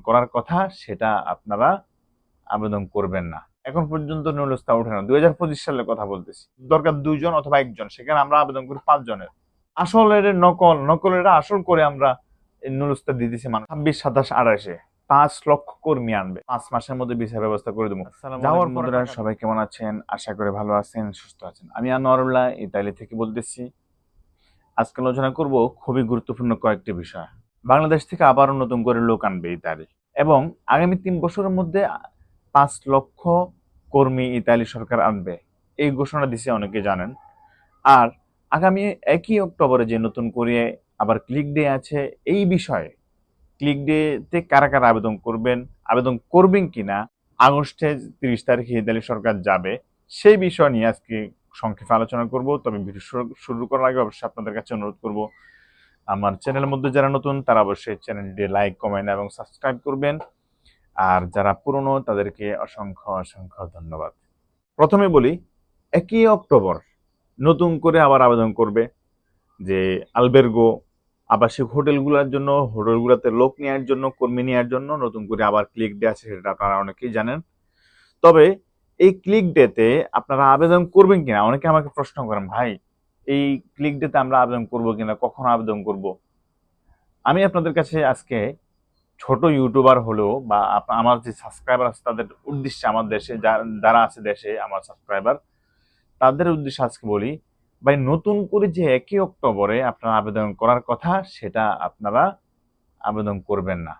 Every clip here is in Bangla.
করার কথা সেটা আপনারা আবেদন করবেন না। এখন পর্যন্ত নুলস্তা ওঠে না। দুই হাজার পঁচিশ সালের কথা বলতেছি। দরকার দুইজন অথবা একজন সেখানে আমরা আবেদন করি পাঁচজনের। আসলের নকল নকলের আসল করে আমরা নুলস্তা দিতেছি মানুষ। ছাব্বিশ সাতাশ আড়াইশে পাঁচ লক্ষ কর্মী আনবে। পাঁচ মাসের মধ্যে বিচার ব্যবস্থা করে দেবো। যাওয়ার বন্ধুরা সবাই কেমন আছেন? আশা করে ভালো আছেন সুস্থ আছেন। আমি আনোয়ারুল্লাহ ইতালি থেকে বলতেছি। আজকে আলোচনা করব খুবই গুরুত্বপূর্ণ কয়েকটি বিষয়। বাংলাদেশ থেকে আবারও নতুন করে লোক আনবে ইতালি এবং আগামী তিন বছরের মধ্যে পাঁচ লক্ষ কর্মী ইতালি সরকার আনবে। এই ঘোষণা দিছে অনেকে জানেন। আর আগামী একই অক্টোবরে যে নতুন করে আবার ক্লিক ডে আছে, এই বিষয়ে ক্লিক ডেতে কারা কারা আবেদন করবেন আবেদন করবেন কিনা, আগস্টে তিরিশ তারিখে ইতালি সরকার যাবে, সেই বিষয় নিয়ে আজকে সংক্ষেপে আলোচনা করব। তবে ভিডিও শুরু- শুরু করার আগে অবশ্যই আপনাদের কাছে অনুরোধ করব আমার চ্যানেলের মধ্যে যারা নতুন, তারা অবশ্যই চ্যানেলটি লাইক কমেন্ট এবং সাবস্ক্রাইব করবেন। আর যারা পুরনো, তাদেরকে অসংখ্য অসংখ্য ধন্যবাদ। প্রথমে বলি, একই অক্টোবর নতুন করে আবার আবেদন করবে যে আলবের্গো আবাসিক হোটেলগুলোর জন্য, হোটেলগুলোতে লোক নেওয়ার জন্য, কর্মী নেওয়ার জন্য নতুন করে আবার ক্লিক ডে আছে, সেটা আপনারা অনেকেই জানেন। তবে এই ক্লিক ডেতে আপনারা আবেদন করবেন কিনা? অনেকে আমাকে প্রশ্ন করেন, ভাই এই ক্লিক ডেতে আমরা আবেদন করব কিনা, কখন আবেদন করব? আমি আপনাদের কাছে আজকে ছোট ইউটিউবার হলেও বা আমার যে সাবস্ক্রাইবার আছে, তাদের উদ্দেশ্যে আমার দেশে যারা আছে দেশে আমার সাবস্ক্রাইবার তাদের উদ্দেশ্যে আজকে বলি, ভাই নতুন করে যে একই অক্টোবরে আপনারা আবেদন করার কথা, সেটা আপনারা আবেদন করবেন না।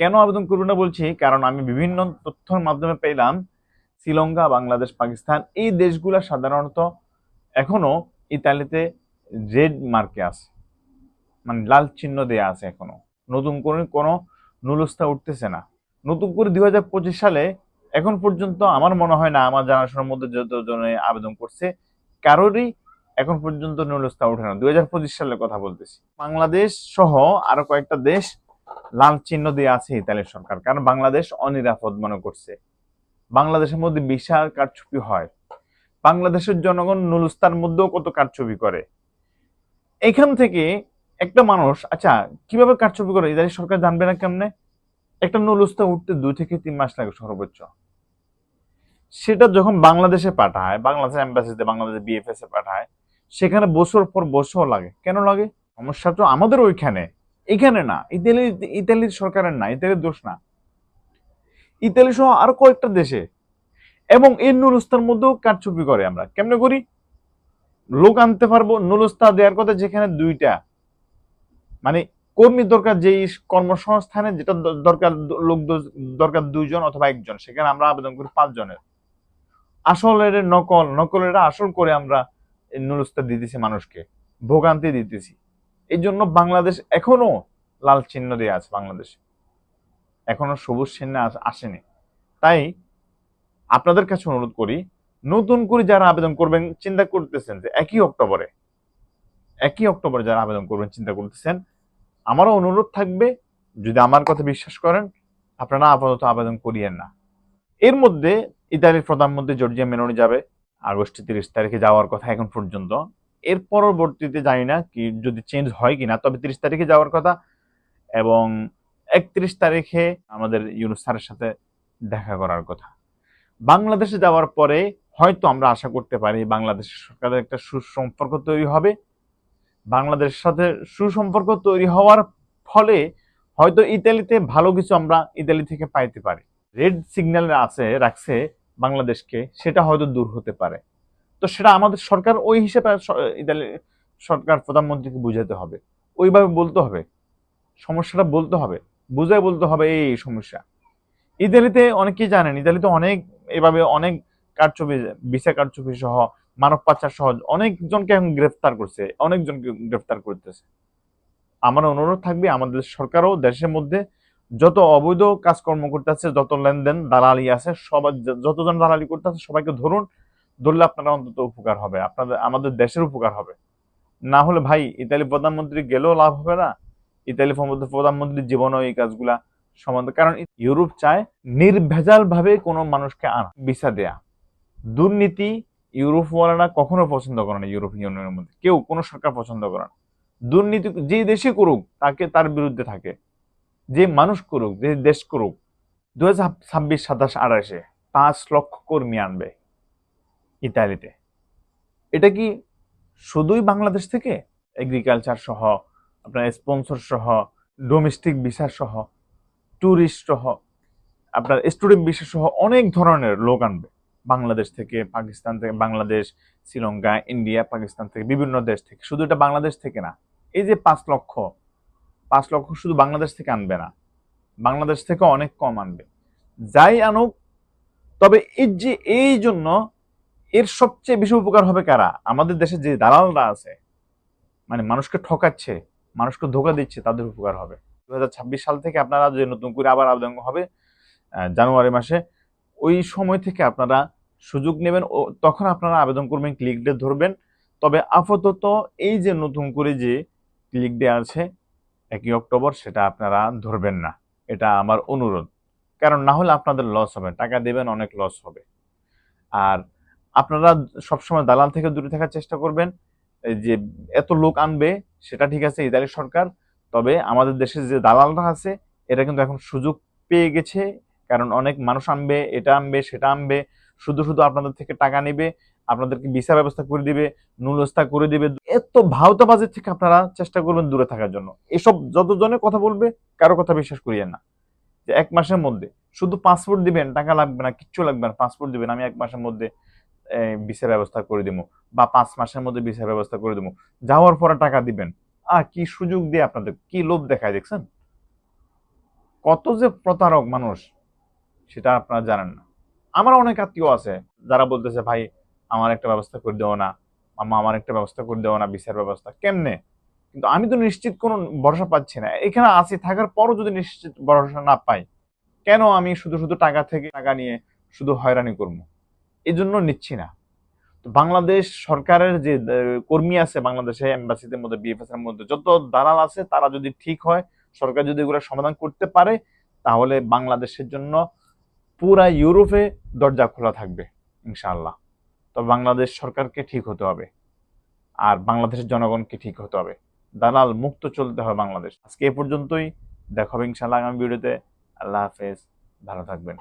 কেন আবেদন করবেন না বলছি? কারণ আমি বিভিন্ন তথ্যের মাধ্যমে পেলাম, শ্রীলঙ্কা, বাংলাদেশ, পাকিস্তান, এই দেশগুলো সাধারণত এখনও ইতালিতে রেড মার্কে আছে। মানে লাল চিহ্ন দেয়া আছে এখনও। নতুন করে কোনো নুলস্তা উঠতেছে না। নতুন করে দুই হাজার পঁচিশ সালে এখন পর্যন্ত আমার মনে হয় না, আমার জানাশোনার মধ্যে যতজনে আবেদন করছে, কারোরই এখন পর্যন্ত নুলস্তা ওঠে না। দুই হাজার পঁচিশ সালের কথা বলতেছি। বাংলাদেশ সহ আরও কয়েকটা দেশ লাল চিহ্ন দিয়ে আছে ইতালির সরকার, কারণ বাংলাদেশ অনিরাপদ মনে করছে। বাংলাদেশের মধ্যে বিশাল কারচুপি হয়। বাংলাদেশের জনগণ নুলস্তার মধ্যেও কত কারচুপি করে? এখান থেকে একটা মানুষ আচ্ছা কীভাবে কারচুপি করে? ইতালি সরকার জানবে না কেমনে? একটা নুলস্তা উঠতে দুই থেকে তিন মাস লাগে সর্বোচ্চ। সেটা যখন বাংলাদেশে পাঠায়, বাংলাদেশ এম্বাসিতে, বাংলাদেশ বিএফএস এ পাঠায়, সেখানে বছর পর বছর লাগে। কেন লাগে? সমস্যা তো আমাদের ওইখানে। এখানে না, ইতালি, ইতালির সরকারের না, ইতালির দোষ না। ইতালি সহ আরও কয়েকটা দেশে এবং এই নুলস্তার মধ্যেও কারচুপি করে আমরা। কেমনে করি? লোক আনতে পারব, নুলস্তা দেওয়ার কথা যেখানে দুইটা। মানে কর্মী দরকার যেই কর্মসংস্থানে, যেটা দরকার লোক দরকার দুইজন অথবা একজন, সেখানে আমরা আবেদন করি পাঁচজনের। আসলের নকল, নকলের আসল করে আমরা এই নুলস্তা দিতেছি মানুষকে, ভোগান্তি দিতেছি। এই জন্য বাংলাদেশ এখনও লাল চিহ্ন দিয়ে আছে বাংলাদেশে। এখনও সবুজ চিহ্ন আসেনি। তাই আপনাদের কাছে অনুরোধ করি, নতুন করে যারা আবেদন করবেন, চিন্তা করতেছেন যে একই অক্টোবরে একই অক্টোবরে যারা আবেদন করবেন, চিন্তা করতেছেন, আমারও অনুরোধ থাকবে, যদি আমার কথা বিশ্বাস করেন, আপনারা আপাতত আবেদন করিয়েন না। এর মধ্যে ইতালির প্রধানমন্ত্রী জর্জিয়া মেলোনি যাবে, আগস্ট তিরিশ তারিখে যাওয়ার কথা এখন পর্যন্ত। এর পরবর্তীতে জানি না কি, যদি চেঞ্জ হয় কিনা, তবে তিরিশ তারিখে যাওয়ার কথা এবং একত্রিশ তারিখে আমাদের ইউনুস স্যারের সাথে দেখা করার কথা। বাংলাদেশে যাওয়ার পরে হয়তো আমরা আশা করতে পারি বাংলাদেশের সরকারের একটা সুসম্পর্ক তৈরি হবে। বাংলাদেশের সাথে সুসম্পর্ক তৈরি হওয়ার ফলে হয়তো ইতালিতে ভালো কিছু আমরা ইতালি থেকে পাইতে পারি। রেড সিগন্যাল আছে, রাখছে বাংলাদেশকে, সেটা হয়তো দূর হতে পারে। তো সেটা আমাদের সরকার ওই হিসেবে ইতালি সরকার প্রধানমন্ত্রীকে বুঝাতে হবে। ওইভাবে বলতে হবে। সমস্যাটা বলতে হবে। বুঝায় বলতে হবে এই সমস্যা। ইতালিতে অনেকেই জানেন, ইতালিতে অনেক এভাবে অনেক কারচুপি ভিসা কারচুপি সহ, মানব পাচার সহ অনেকজনকে এখন গ্রেফতার করছে, অনেকজনকে গ্রেফতার করতেছে। আমার অনুরোধ থাকবে আমাদের সরকারও দেশের মধ্যে যত অবৈধ কাজকর্ম করতেছে যত লেনদেন দালালি আছে সবার য- যতজন দালালি করতেছে সবাইকে ধরুন, ধরলে আপনারা অন্তত উপকার হবে, আপনাদের, আমাদের দেশের উপকার হবে। না হলে ভাই ইতালি প্রধানমন্ত্রী গেলেও লাভ হবে না ইতালি প্রধান- প্রধানমন্ত্রীর জীবনও এই কাজগুলা সমাধান কারণ ইউরোপ চায় নির্ভেজাল ভাবে কোনো মানুষকে আনা, ভিসা দেয়া। দুর্নীতি ইউরোপ ইউরোপওয়ালারা কখনো পছন্দ করে না ইউরোপ ইউনিয়নের মধ্যে। কেউ, কোনো সরকার পছন্দ করে না। দুর্নীতি যে দেশে করুক, তাকে তার বিরুদ্ধে থাকে। যে মানুষ করুক, যে দেশ করুক দু হাজার ছাব্বিশ সাতাশ আঠাশে পাঁচ লক্ষ কর্মী আনবে ইতালিতে। এটা কি শুধুই বাংলাদেশ থেকে? এগ্রিকালচার সহ, আপনার স্পন্সর সহ ডোমেস্টিক ভিসা সহ ট্যুরিস্ট সহ, আপনার স্টুডেন্ট বিশেষ সহ অনেক ধরনের লোক আনবে। বাংলাদেশ থেকে, পাকিস্তান থেকে, বাংলাদেশ, শ্রীলঙ্কা, ইন্ডিয়া, পাকিস্তান থেকে, বিভিন্ন দেশ থেকে। শুধু এটা বাংলাদেশ থেকে না, এই যে পাঁচ লক্ষ পাঁচ লক্ষ শুধু বাংলাদেশ থেকে আনবে না, বাংলাদেশ থেকে অনেক কম আনবে। যাই আনুক, তবে এই যে এই জন্য এর সবচেয়ে বেশি উপকার হবে কারা? আমাদের দেশে যে দালালরা আছে মানে মানুষকে ঠকাচ্ছে, মানুষকে ধোকা দিচ্ছে, তাদের উপকার হবে। দু হাজার ছাব্বিশ সাল থেকে আপনারা যে নতুন করে আবার আবেদন হবে জানুয়ারি মাসে, ওই সময় থেকে আপনারা সুযোগ নেবেন ও তখন আপনারা আবেদন করবেন ক্লিক ডে ধরবেন। তবে আপাতত এই যে নতুন করে যে ক্লিক ডে আছে, একই অক্টোবর, সেটা আপনারা ধরবেন না। এটা আমার অনুরোধ। কারণ না হলে আপনাদের লস হবে, টাকা দেবেন, অনেক লস হবে। আর আপনারা সবসময় দালাল থেকে দূরে থাকার চেষ্টা করবেন। যে এত লোক আনবে, সেটা ঠিক আছে ইতালি সরকার তবে আমাদের দেশে যে দালালরা আছে এটা কিন্তু এখন সুযোগ পেয়ে গেছে। কারণ অনেক মানুষ আনবে, এটা আনবে, সেটা আনবে। শুধু শুধু আপনাদের থেকে টাকা নেবে, আপনাদেরকে ভিসা ব্যবস্থা করে দিবে নুলস্থা করে দিবে। এত ভাওতাবাজের থেকে আপনারা চেষ্টা করবেন দূরে থাকার জন্য। এসব যতজনে কথা বলবে, কারও কথা বিশ্বাস করিয়েন না। যে এক মাসের মধ্যে শুধু পাসপোর্ট দিবেন, টাকা লাগবে না, কিচ্ছু লাগবে না, পাসপোর্ট দিবেন, আমি এক মাসের মধ্যে ভিসা ব্যবস্থা করে দিব। বা পাঁচ মাসের মধ্যে ভিসা ব্যবস্থা করে দেবো। যাওয়ার পরে টাকা দিবেন। আহ, কি সুযোগ দিয়ে আপনাদের, কি লোভ দেখায় দেখছেন? কত যে প্রতারক মানুষ, সেটা আপনারা জানেন না। আমার অনেক আত্মীয় আছে, যারা বলতেছে, ভাই, আমার একটা ব্যবস্থা করে দেও না, মামা, আমার একটা ব্যবস্থা করে দেও না, বিচার ব্যবস্থা, কেমনে? কিন্তু আমি তো নিশ্চিত কোনো ভরসা পাচ্ছি না। এখানে আছি, থাকার পরও যদি নিশ্চিত ভরসা না পাই, কেন আমি শুধু শুধু টাকা থেকে টাকা নিয়ে শুধু হয়রানি করব? এই জন্য নিচ্ছি না। বাংলাদেশ সরকারের যে কর্মী আছে বাংলাদেশে, এম্বাসিদের মধ্যে বিএফএস এর মধ্যে, যত দালাল আছে, তারা যদি ঠিক হয়, সরকার যদি এগুলো সমাধান করতে পারে, তাহলে বাংলাদেশের জন্য পুরা ইউরোপে দরজা খোলা থাকবে, ইনশাআল্লাহ। তো বাংলাদেশ সরকারকে ঠিক হতে হবে, আর বাংলাদেশের জনগণকে ঠিক হতে হবে। দালাল মুক্ত চলতে হবে বাংলাদেশ। আজকে এ পর্যন্তই। দেখা হবে ইনশাআল্লাহ আগামী ভিডিওতে। আল্লাহ হাফেজ। ভালো থাকবেন।